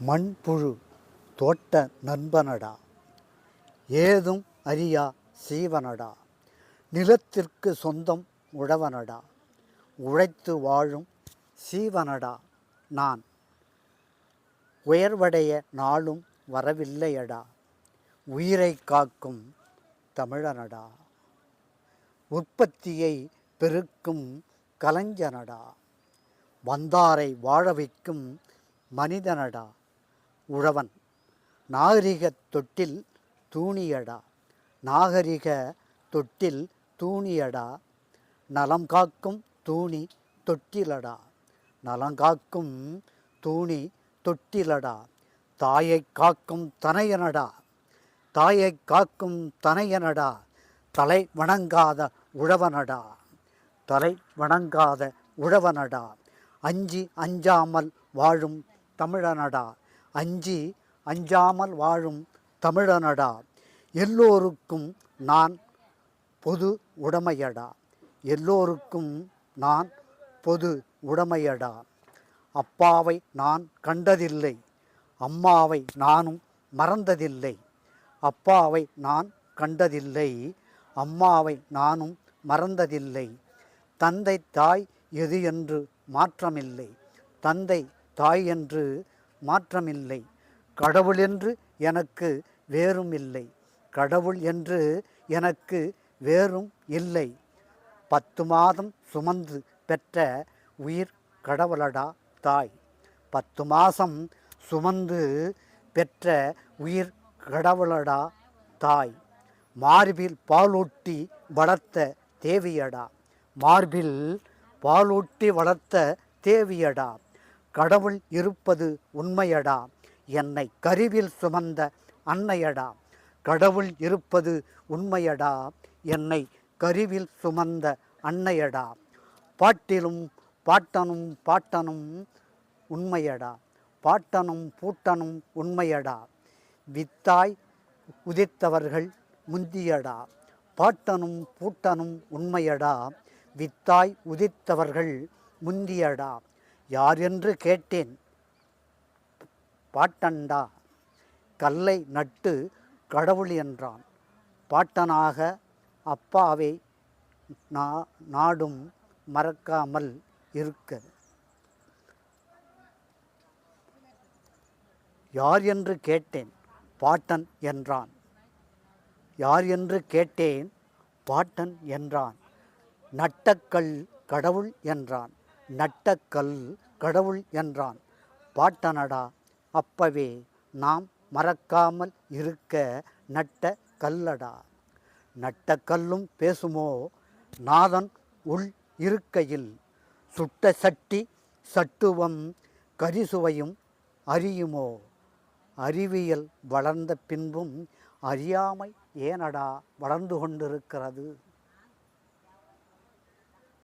மண்புழு தோட்ட நண்பனடா. ஏதும் அறியா சீவனடா. நிலத்திற்கு சொந்தம் உழவனடா. உழைத்து வாழும் சீவனடா நான். உயர்வடைய நாளும் வரவில்லையடா. உயிரை காக்கும் தமிழனடா. உற்பத்தியை பெருக்கும் கலைஞனடா. வந்தாரை வாழ வைக்கும் மனிதனடா. உழவன். நாகரிக தொட்டில் தூணியடா. நாகரிக தொட்டில் தூணியடா. நலம் காக்கும் தூணி தொட்டிலடா. நலங்காக்கும் தூணி தொட்டிலடா. தாயை காக்கும் தனையனடா. தாயை காக்கும் தனையனடா. தலை வணங்காத உழவனடா. தலை வணங்காத உழவனடா. அஞ்சி அஞ்சாமல் வாழும் தமிழனடா. அஞ்சி அஞ்சாமல் வாழும் தமிழனடா. எல்லோருக்கும் நான் பொது உடைமையடா. எல்லோருக்கும் நான் பொது உடைமையடா. அப்பாவை நான் கண்டதில்லை. அம்மாவை நானும் மறந்ததில்லை. அப்பாவை நான் கண்டதில்லை. அம்மாவை நானும் மறந்ததில்லை. தந்தை தாய் எது என்று மாற்றமில்லை. தந்தை தாய் என்று மாற்றமில்லை. கடவுள் என்று எனக்கு வேறும் இல்லை. கடவுள் என்று எனக்கு வேறும் இல்லை. பத்து மாதம் சுமந்து பெற்ற உயிர் கடவுளடா தாய். பத்து மாதம் சுமந்து பெற்ற உயிர் கடவுளடா தாய். மார்பில் பாலூட்டி வளர்த்த தேவியடா. மார்பில் பாலூட்டி வளர்த்த தேவியடா. கடவுள் இருப்பது உண்மையடா. என்னை கருவில் சுமந்த அன்னையடா. கடவுள் இருப்பது உண்மையடா. என்னை கருவில் சுமந்த அன்னையடா. பாட்டிலும் பாட்டனும் பாட்டனும் உண்மையடா. பாட்டனும் பூட்டனும் உண்மையடா. வித்தாய் உதித்தவர்கள் முந்தியடா. பாட்டனும் பூட்டனும் உண்மையடா. வித்தாய் உதித்தவர்கள் முந்தியடா. யார் என்று கேட்டேன்? பாட்டண்டா. கல்லை நட்டு கடவுள் என்றான். பாட்டனாக அப்பாவை நா நாடும் மறக்காமல் இருக்க. யார் என்று கேட்டேன்? பாட்டன் என்றான். யார் என்று கேட்டேன்? பாட்டன் என்றான். நட்டக்கல் கடவுள் என்றான். நட்டக்கல் கடவுள் என்றான். பாட்டனடா அப்பவே நாம் மறக்காமல் இருக்க நட்ட கல்லடா நட்ட கல்லும் பேசுமோ? நாதன் உள் இருக்கையில் சுட்ட சட்டி சட்டுவம் கரிசுவையும் அறியுமோ? அறிவியல் வளர்ந்த பின்பும் அறியாமை ஏனடா வளர்ந்து கொண்டிருக்கிறது?